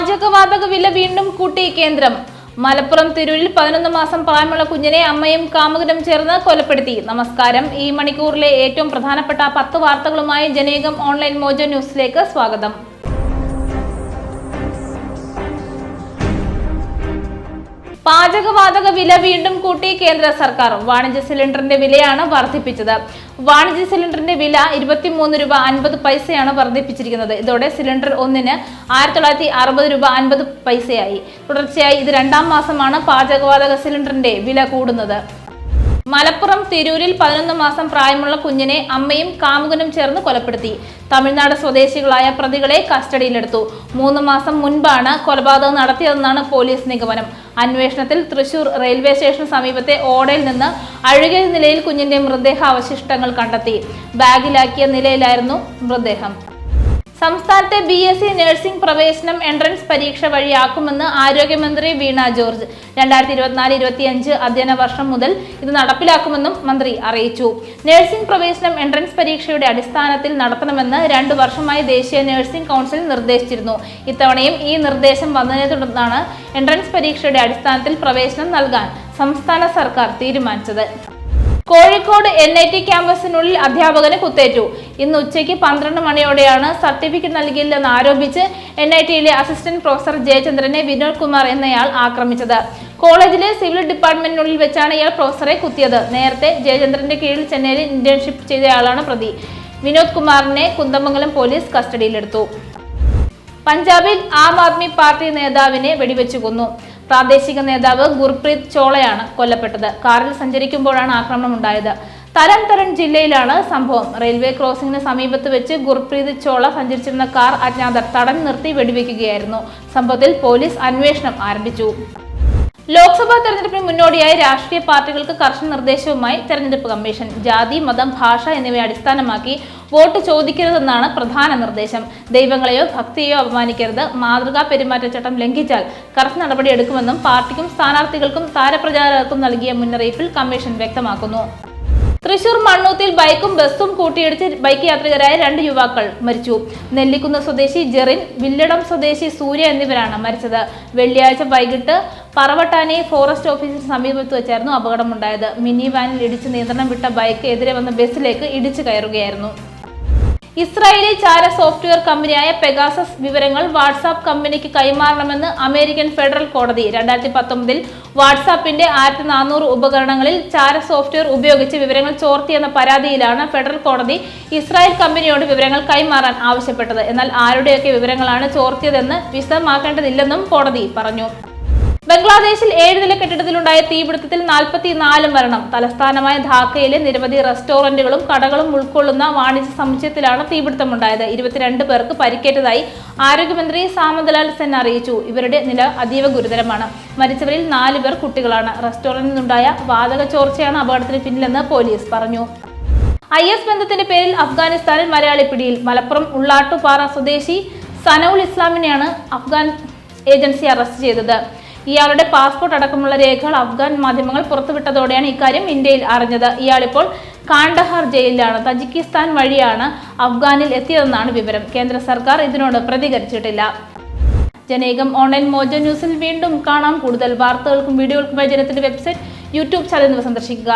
പാചകവാതക വില വീണ്ടും കൂട്ടി കേന്ദ്രം. മലപ്പുറം തിരൂരിൽ പതിനൊന്ന് മാസം പ്രായമുള്ള കുഞ്ഞിനെ അമ്മയും കാമുകനും ചേർന്ന് കൊലപ്പെടുത്തി. നമസ്കാരം. ഈ മണിക്കൂറിലെ ഏറ്റവും പ്രധാനപ്പെട്ട പത്ത് വാർത്തകളുമായി ജനേകം ഓൺലൈൻ മോജോ ന്യൂസിലേക്ക് സ്വാഗതം. പാചകവാതക വില വീണ്ടും കൂട്ടി കേന്ദ്ര സർക്കാർ വാണിജ്യ സിലിണ്ടറിന്റെ വിലയാണ് വർദ്ധിപ്പിച്ചത്. വാണിജ്യ സിലിണ്ടറിന്റെ വില ഇരുപത്തിമൂന്ന് രൂപ അൻപത് പൈസയാണ് വർദ്ധിപ്പിച്ചിരിക്കുന്നത്. ഇതോടെ സിലിണ്ടർ ഒന്നിന് ആയിരത്തി തൊള്ളായിരത്തി അറുപത് രൂപ അൻപത് പൈസയായി. തുടർച്ചയായി ഇത് രണ്ടാം മാസമാണ് പാചകവാതക സിലിണ്ടറിന്റെ വില കൂടുന്നത്. മലപ്പുറം തിരൂരിൽ പതിനൊന്ന് മാസം പ്രായമുള്ള കുഞ്ഞിനെ അമ്മയും കാമുകനും ചേർന്ന് കൊലപ്പെടുത്തി. തമിഴ്നാട് സ്വദേശികളായ പ്രതികളെ കസ്റ്റഡിയിലെടുത്തു. മൂന്ന് മാസം മുൻപാണ് കൊലപാതകം നടത്തിയതെന്നാണ് പോലീസ് നിഗമനം. അന്വേഷണത്തിൽ തൃശൂർ റെയിൽവേ സ്റ്റേഷന് സമീപത്തെ ഓടയിൽ നിന്ന് അഴുകിയ നിലയിൽ കുഞ്ഞിന്റെ മൃതദേഹ അവശിഷ്ടങ്ങൾ കണ്ടെത്തി. ബാഗിലാക്കിയ നിലയിലായിരുന്നു മൃതദേഹം. സംസ്ഥാനത്തെ ബി എസ് സി നഴ്സിംഗ് പ്രവേശനം എൻട്രൻസ് പരീക്ഷ വഴിയാക്കുമെന്ന് ആരോഗ്യമന്ത്രി വീണ ജോർജ്. രണ്ടായിരത്തി ഇരുപത്തിനാല് ഇരുപത്തിയഞ്ച് അധ്യയന വർഷം മുതൽ ഇത് നടപ്പിലാക്കുമെന്നും മന്ത്രി അറിയിച്ചു. നഴ്സിംഗ് പ്രവേശനം എൻട്രൻസ് പരീക്ഷയുടെ അടിസ്ഥാനത്തിൽ നടത്തണമെന്ന് രണ്ടു വർഷമായി ദേശീയ നഴ്സിംഗ് കൗൺസിൽ നിർദ്ദേശിച്ചിരുന്നു. ഇത്തവണയും ഈ നിർദ്ദേശം വന്നതിനെ തുടർന്നാണ് എൻട്രൻസ് പരീക്ഷയുടെ അടിസ്ഥാനത്തിൽ പ്രവേശനം നൽകാൻ സംസ്ഥാന സർക്കാർ തീരുമാനിച്ചത്. കോഴിക്കോട് എൻ ഐ ടി ക്യാമ്പസിനുള്ളിൽ അധ്യാപകന് കുത്തേറ്റു. ഇന്ന് ഉച്ചയ്ക്ക് പന്ത്രണ്ട് മണിയോടെയാണ് സർട്ടിഫിക്കറ്റ് നൽകിയില്ലെന്ന് ആരോപിച്ച് എൻ ഐ ടിയിലെ അസിസ്റ്റന്റ് പ്രൊഫസർ ജയചന്ദ്രനെ വിനോദ് കുമാർ എന്നയാൾ ആക്രമിച്ചത്. കോളേജിലെ സിവിൽ ഡിപ്പാർട്ട്മെന്റിനുള്ളിൽ വെച്ചാണ് ഇയാൾ പ്രൊഫസറെ കുത്തിയത്. നേരത്തെ ജയചന്ദ്രന്റെ കീഴിൽ ചെന്നൈയിൽ ഇന്റേൺഷിപ്പ് ചെയ്തയാളാണ് പ്രതി. വിനോദ് കുമാറിനെ കുന്തമംഗലം പോലീസ് കസ്റ്റഡിയിലെടുത്തു. പഞ്ചാബിൽ ആം ആദ്മി പാർട്ടി നേതാവിനെ വെടിവെച്ചു കൊന്നു. പ്രാദേശിക നേതാവ് ഗുർപ്രീത് ചോളയാണ് കൊല്ലപ്പെട്ടത്. കാറിൽ സഞ്ചരിക്കുമ്പോഴാണ് ആക്രമണം ഉണ്ടായത്. തരം തരം ജില്ലയിലാണ് സംഭവം. റെയിൽവേ ക്രോസിംഗിന് സമീപത്ത് വെച്ച് ഗുർപ്രീത് ചോള സഞ്ചരിച്ചിരുന്ന കാർ അജ്ഞാതർ തടഞ്ഞു നിർത്തി വെടിവെക്കുകയായിരുന്നു. സംഭവത്തിൽ പോലീസ് അന്വേഷണം ആരംഭിച്ചു. ലോക്സഭാ തെരഞ്ഞെടുപ്പിന് മുന്നോടിയായി രാഷ്ട്രീയ പാർട്ടികൾക്ക് കർശന നിർദ്ദേശവുമായി തെരഞ്ഞെടുപ്പ് കമ്മീഷൻ. ജാതി മതം ഭാഷ എന്നിവയെ അടിസ്ഥാനമാക്കി വോട്ട് ചോദിക്കരുതെന്നാണ് പ്രധാന നിർദ്ദേശം. ദൈവങ്ങളെയോ ഭക്തിയെയോ അപമാനിക്കരുത്. മാതൃകാ പെരുമാറ്റച്ചട്ടം ലംഘിച്ചാൽ കർശന നടപടിയെടുക്കുമെന്നും പാർട്ടിക്കും സ്ഥാനാർത്ഥികൾക്കും താരപ്രചാരകർക്കും നൽകിയ മുന്നറിയിപ്പിൽ കമ്മീഷൻ വ്യക്തമാക്കുന്നു. തൃശൂർ മണ്ണൂത്തിൽ ബൈക്കും ബസ്സും കൂട്ടിയിടിച്ച് ബൈക്ക് യാത്രികരായ രണ്ട് യുവാക്കൾ മരിച്ചു. നെല്ലിക്കുന്ന് സ്വദേശി ജെറിൻ വില്ലടം സ്വദേശി സൂര്യ എന്നിവരാണ് മരിച്ചത്. വെള്ളിയാഴ്ച വൈകിട്ട് പറവട്ടാനി ഫോറസ്റ്റ് ഓഫീസിന് സമീപത്ത് വെച്ചായിരുന്നു അപകടമുണ്ടായത്. മിനി വാനിൽ ഇടിച്ച് നിയന്ത്രണം വിട്ട ബൈക്ക് എതിരെ വന്ന ബസ്സിലേക്ക് ഇടിച്ചു കയറുകയായിരുന്നു. ഇസ്രായേലി ചാര സോഫ്റ്റ്വെയർ കമ്പനിയായ പെഗാസസ് വിവരങ്ങൾ വാട്സാപ്പ് കമ്പനിക്ക് കൈമാറണമെന്ന് അമേരിക്കൻ ഫെഡറൽ കോടതി. രണ്ടായിരത്തി പത്തൊമ്പതിൽ വാട്സാപ്പിന്റെ ആയിരത്തി നാനൂറ് ഉപകരണങ്ങളിൽ ചാര സോഫ്റ്റ്വെയർ ഉപയോഗിച്ച് വിവരങ്ങൾ ചോർത്തിയെന്ന പരാതിയിലാണ് ഫെഡറൽ കോടതി ഇസ്രായേൽ കമ്പനിയോട് വിവരങ്ങൾ കൈമാറാൻ ആവശ്യപ്പെട്ടത്. എന്നാൽ ആരുടെയൊക്കെ വിവരങ്ങളാണ് ചോർത്തിയതെന്ന് വിശദമാക്കേണ്ടതില്ലെന്നും കോടതി പറഞ്ഞു. ബംഗ്ലാദേശിൽ ഏഴ് നില കെട്ടിടത്തിലുണ്ടായ തീപിടുത്തത്തിൽ നാൽപ്പത്തിനാല് മരണം. തലസ്ഥാനമായ ധാക്കയിലെ നിരവധി റെസ്റ്റോറന്റുകളും കടകളും ഉൾക്കൊള്ളുന്ന വാണിജ്യ സമുച്ചയത്തിലാണ് തീപിടുത്തമുണ്ടായത്. ഇരുപത്തിരണ്ട് പേർക്ക് പരിക്കേറ്റതായി ആരോഗ്യമന്ത്രി സാമന്തലാൽ സെൻ അറിയിച്ചു. ഇവരുടെ നില അതീവ ഗുരുതരമാണ്. മരിച്ചവരിൽ നാല് പേർ കുട്ടികളാണ്. റെസ്റ്റോറന്റിൽ നിന്നുണ്ടായ വാതക ചോർച്ചയാണ് അപകടത്തിന് പിന്നിലെന്ന് പോലീസ് പറഞ്ഞു. ഐ എസ് ബന്ധത്തിന്റെ പേരിൽ അഫ്ഗാനിസ്ഥാനിൽ മലയാളി പിടിയിൽ. മലപ്പുറം ഉള്ളാട്ടുപാറ സ്വദേശി സനൌൽ ഇസ്ലാമിനെയാണ് അഫ്ഗാൻ ഏജൻസി അറസ്റ്റ് ചെയ്തത്. ഇയാളുടെ പാസ്പോർട്ട് അടക്കമുള്ള രേഖകൾ അഫ്ഗാൻ മാധ്യമങ്ങൾ പുറത്തുവിട്ടതോടെയാണ് ഇക്കാര്യം ഇന്ത്യയിൽ അറിഞ്ഞത്. ഇയാളിപ്പോൾ കാണ്ടഹാർ ജയിലിലാണ്. തജിക്കിസ്ഥാൻ വഴിയാണ് അഫ്ഗാനിൽ എത്തിയതെന്നാണ് വിവരം. കേന്ദ്ര സർക്കാർ ഇതിനോട് പ്രതികരിച്ചിട്ടില്ല. ജനേകം ഓൺലൈൻ മോജോ ന്യൂസിൽ വീണ്ടും കാണാം. കൂടുതൽ വാർത്തകൾക്കും വീഡിയോകൾക്കും ജനത്തിന്റെ വെബ്സൈറ്റ് യൂട്യൂബ് ചാനൽ സന്ദർശിക്കുക.